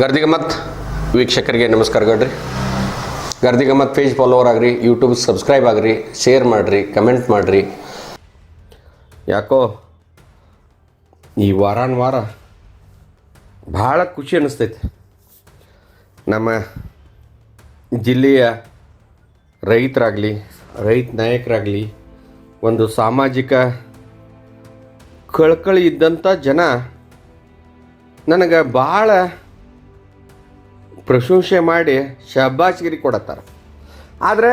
ಗರ್ದಿಗಮತ್ ವೀಕ್ಷಕರಿಗೆ ನಮಸ್ಕಾರಗಳ್ರಿ ಗರ್ದಿಗಮತ್ ಪೇಜ್ ಫಾಲೋವರ್ ಆಗ್ರಿ ಯೂಟ್ಯೂಬ್ ಸಬ್ಸ್ಕ್ರೈಬ್ ಆಗ್ರಿ ಶೇರ್ ಮಾಡಿರಿ ಕಮೆಂಟ್ ಮಾಡಿರಿ. ಯಾಕೋ ಈ ವಾರಾನ್ ವಾರ ಭಾಳ ಖುಷಿ ಅನ್ನಿಸ್ತೈತಿ ನಮ್ಮ ಜಿಲ್ಲೆಯ ರೈತರಾಗಲಿ, ರೈತ ನಾಯಕರಾಗಲಿ ಒಂದು ಸಾಮಾಜಿಕ ಕಳಕಳಿ ಇದ್ದಂಥ ಜನ ನನಗೆ ಭಾಳ ಪ್ರಶಂಸೆ ಮಾಡಿ ಶಬ್ಬಾಷ್ಗಿರಿ ಕೊಡತ್ತಾರೆ. ಆದರೆ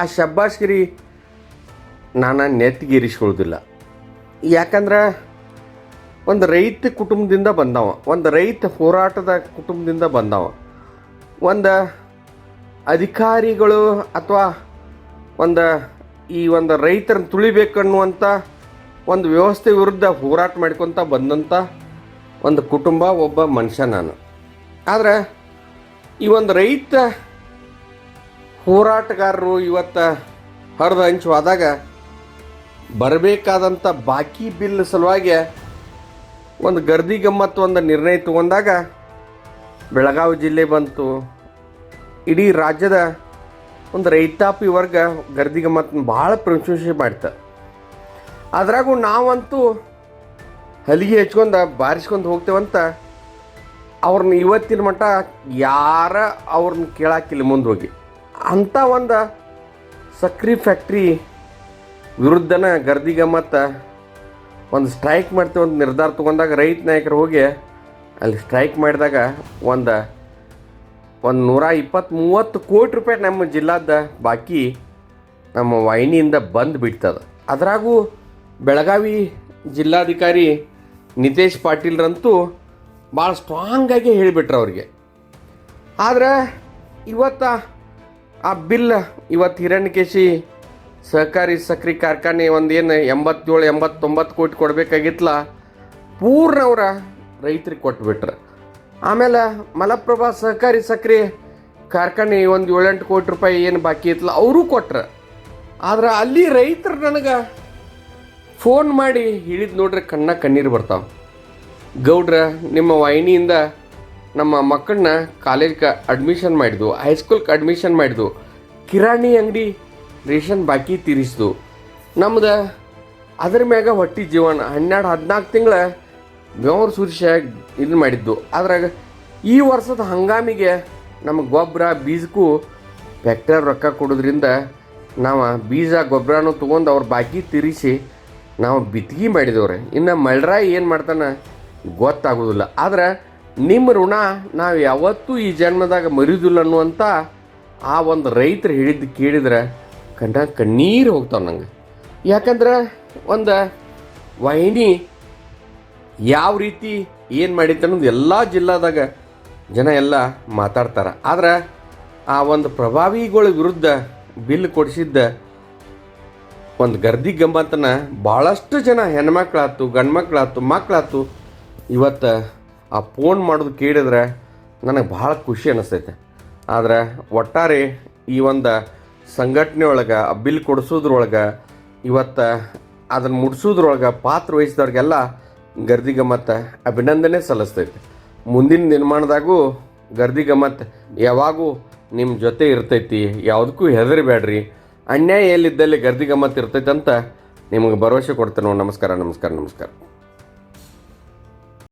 ಆ ಶಬ್ಬಾಷ್ಗಿರಿ ನಾನು ನೆತ್ತಿಗೇರಿಸ್ಕೊಳ್ಳೋದಿಲ್ಲ ಯಾಕಂದ್ರೆ ಒಂದು ರೈತ ಕುಟುಂಬದಿಂದ ಬಂದವ, ಒಂದು ರೈತ ಹೋರಾಟದ ಕುಟುಂಬದಿಂದ ಬಂದವ, ಒಂದು ಅಧಿಕಾರಿಗಳು ಅಥವಾ ಒಂದು ಈ ಒಂದು ರೈತರನ್ನು ತುಳಿಬೇಕನ್ನುವಂಥ ಒಂದು ವ್ಯವಸ್ಥೆ ವಿರುದ್ಧ ಹೋರಾಟ ಮಾಡ್ಕೊತ ಬಂದಂಥ ಒಂದು ಕುಟುಂಬ ಒಬ್ಬ ಮನುಷ್ಯ ನಾನು. ಆದರೆ ಈ ಒಂದು ರೈತ ಹೋರಾಟಗಾರರು ಇವತ್ತು ಹರಿದು ಹಂಚು ಆದಾಗ ಬರಬೇಕಾದಂಥ ಬಾಕಿ ಬಿಲ್ ಸಲುವಾಗಿ ಒಂದು ಗರ್ದಿ ಗಮ್ಮತ್ತು ಒಂದು ನಿರ್ಣಯ ತಗೊಂಡಾಗ ಬೆಳಗಾವಿ ಜಿಲ್ಲೆ ಬಂತು. ಇಡೀ ರಾಜ್ಯದ ಒಂದು ರೈತಾಪಿ ವರ್ಗ ಗರ್ದಿ ಗಮ್ಮತ್ತನ್ನು ಭಾಳ ಪ್ರಶಂಸೆ ಮಾಡ್ತಾರೆ ಅದ್ರಾಗೂ ನಾವಂತೂ ಹಲಿಗೆ ಹಚ್ಕೊಂಡು ಬಾರಿಸ್ಕೊಂಡು ಹೋಗ್ತೇವಂತ ಅವ್ರನ್ನ ಇವತ್ತಿನ ಮಟ್ಟ ಯಾರ ಅವ್ರನ್ನ ಕೇಳಾಕಿಲ್ಲ ಮುಂದೆ ಹೋಗಿ ಅಂಥ ಒಂದು ಸಕ್ರಿ ಫ್ಯಾಕ್ಟ್ರಿ ವಿರುದ್ಧನ ಗರ್ದಿಗ ಮತ್ತು ಒಂದು ಸ್ಟ್ರೈಕ್ ಮಾಡ್ತೀವಿ ಒಂದು ನಿರ್ಧಾರ ತೊಗೊಂಡಾಗ ರೈತ ನಾಯಕರು ಹೋಗಿ ಅಲ್ಲಿ ಸ್ಟ್ರೈಕ್ ಮಾಡಿದಾಗ ಒಂದು ಒಂದು ನೂರ ಇಪ್ಪತ್ತು ಮೂವತ್ತು ಕೋಟಿ ರೂಪಾಯಿ ನಮ್ಮ ಜಿಲ್ಲಾದ ಬಾಕಿ ನಮ್ಮ ವಾಹಿನಿಯಿಂದ ಬಂದು ಬಿಡ್ತದೆ. ಅದರಾಗೂ ಬೆಳಗಾವಿ ಜಿಲ್ಲಾಧಿಕಾರಿ ನಿತೇಶ್ ಪಾಟೀಲ್ರಂತೂ ಭಾಳ ಸ್ಟ್ರಾಂಗಾಗಿ ಹೇಳಿಬಿಟ್ರು ಅವ್ರಿಗೆ. ಆದರೆ ಇವತ್ತು ಆ ಬಿಲ್ ಇವತ್ತು ಹಿರಣ್ಯಕೇಶಿ ಸಹಕಾರಿ ಸಕ್ರೆ ಕಾರ್ಖಾನೆ ಒಂದು ಏನು ಎಂಬತ್ತೇಳು, ಎಂಬತ್ತೊಂಬತ್ತು ಕೋಟಿ ಕೊಡಬೇಕಾಗಿತ್ತಲ್ಲ ಪೂರ್ಣ ಅವರ ರೈತರಿಗೆ ಕೊಟ್ಬಿಟ್ರು. ಆಮೇಲೆ ಮಲಪ್ರಭಾ ಸಹಕಾರಿ ಸಕ್ರೆ ಕಾರ್ಖಾನೆ ಒಂದು ಏಳೆಂಟು ಕೋಟಿ ರೂಪಾಯಿ ಏನು ಬಾಕಿ ಇತ್ತಲ್ಲ ಅವರು ಕೊಟ್ರು. ಆದ್ರೆ ಅಲ್ಲಿ ರೈತರು ನನಗೆ ಫೋನ್ ಮಾಡಿ ಹೇಳಿದ್ ನೋಡ್ರಿ ಕಣ್ಣ ಕಣ್ಣೀರು ಬರ್ತಾವೆ. ಗೌಡ್ರ ನಿಮ್ಮ ವಾಹಿನಿಯಿಂದ ನಮ್ಮ ಮಕ್ಕಳನ್ನ ಕಾಲೇಜ್ಗೆ ಅಡ್ಮಿಷನ್ ಮಾಡಿದ್ವು ಹೈಸ್ಕೂಲ್ಗೆ ಅಡ್ಮಿಷನ್ ಮಾಡಿದ್ವು. ಕಿರಾಣಿ ಅಂಗಡಿ ರೇಷನ್ ಬಾಕಿ ತೀರಿಸ್ದು. ನಮ್ದು ಅದ್ರ ಮ್ಯಾಗ ಹೊಟ್ಟಿ ಜೀವನ ಹನ್ನೆರಡು ಹದಿನಾಲ್ಕು ತಿಂಗಳ ಬೆವರು ಸುರಿಸ ಇದನ್ನು ಮಾಡಿದ್ದು. ಅದ್ರಾಗ ಈ ವರ್ಷದ ಹಂಗಾಮಿಗೆ ನಮಗೆ ಗೊಬ್ಬರ ಬೀಜಕ್ಕೂ ಫ್ಯಾಕ್ಟರ್ ರೊಕ್ಕ ಕೊಡೋದ್ರಿಂದ ನಾವು ಬೀಜ ಗೊಬ್ಬರನೂ ತೊಗೊಂಡು ಅವ್ರ ಬಾಕಿ ತೀರಿಸಿ ನಾವು ಬಿತ್ತಿಗೆ ಮಾಡಿದವ್ರೆ. ಇನ್ನು ಮಳ್ರಾಯಿ ಏನು ಮಾಡ್ತಾನೆ? ಗೊತ್ತಾಗೋದಿಲ್ಲ ಆದರೆ ನಿಮ್ಮ ಋಣ ನಾವು ಯಾವತ್ತೂ ಈ ಜನ್ಮದಾಗ ಮರಿಯೋದಿಲ್ಲ ಅನ್ನುವಂಥ ಆ ಒಂದು ರೈತರು ಹೇಳಿದ್ದು ಕೇಳಿದ್ರೆ ಕಂಡ ಕಣ್ಣೀರು ಹೋಗ್ತಾವೆ ನಂಗೆ. ಯಾಕಂದ್ರೆ ಒಂದು ವಾಹಿನಿ ಯಾವ ರೀತಿ ಏನು ಮಾಡಿತ್ತು ಅನ್ನೋದು ಎಲ್ಲ ಜಿಲ್ಲಾದಾಗ ಜನ ಎಲ್ಲ ಮಾತಾಡ್ತಾರೆ. ಆದರೆ ಆ ಒಂದು ಪ್ರಭಾವಿಗಳ ವಿರುದ್ಧ ಬಿಲ್ ಕೊಡಿಸಿದ್ದ ಒಂದು ಗರ್ದಿ ಗಂಬಂತನ ಭಾಳಷ್ಟು ಜನ ಹೆಣ್ಮಕ್ಳಾತು ಗಂಡ್ಮಕ್ಳಾತು ಮಕ್ಕಳಾತು ಇವತ್ತು ಆ ಫೋನ್ ಮಾಡೋದು ಕೇಳಿದ್ರೆ ನನಗೆ ಭಾಳ ಖುಷಿ ಅನ್ನಿಸ್ತೈತೆ ಆದರೆ ಒಟ್ಟಾರೆ ಈ ಒಂದು ಸಂಘಟನೆ ಒಳಗೆ ಆ ಬಿಲ್ ಕೊಡಿಸೋದ್ರೊಳಗೆ, ಇವತ್ತು ಅದನ್ನು ಮುಡಿಸೋದ್ರೊಳಗೆ ಪಾತ್ರ ವಹಿಸಿದವ್ರಿಗೆಲ್ಲ ಗರ್ದಿ ಗಮ್ಮತ್ತ ಅಭಿನಂದನೆ ಸಲ್ಲಿಸ್ತೈತೆ. ಮುಂದಿನ ನಿರ್ಮಾಣದಾಗೂ ಗರ್ದಿ ಗಮ್ಮತ್ ಯಾವಾಗೂ ನಿಮ್ಮ ಜೊತೆ ಇರ್ತೈತಿ, ಯಾವುದಕ್ಕೂ ಹೆದರಿಬೇಡ್ರಿ ಅನ್ಯಾಯ ಎಲ್ಲಿದ್ದಲ್ಲಿ ಗರ್ದಿ ಗಮ್ಮತ್ ಇರ್ತೈತೆ ಅಂತ ನಿಮಗೆ ಭರವಸೆ ಕೊಡ್ತೇನೆ ನಮಸ್ಕಾರ ನಮಸ್ಕಾರ ನಮಸ್ಕಾರ.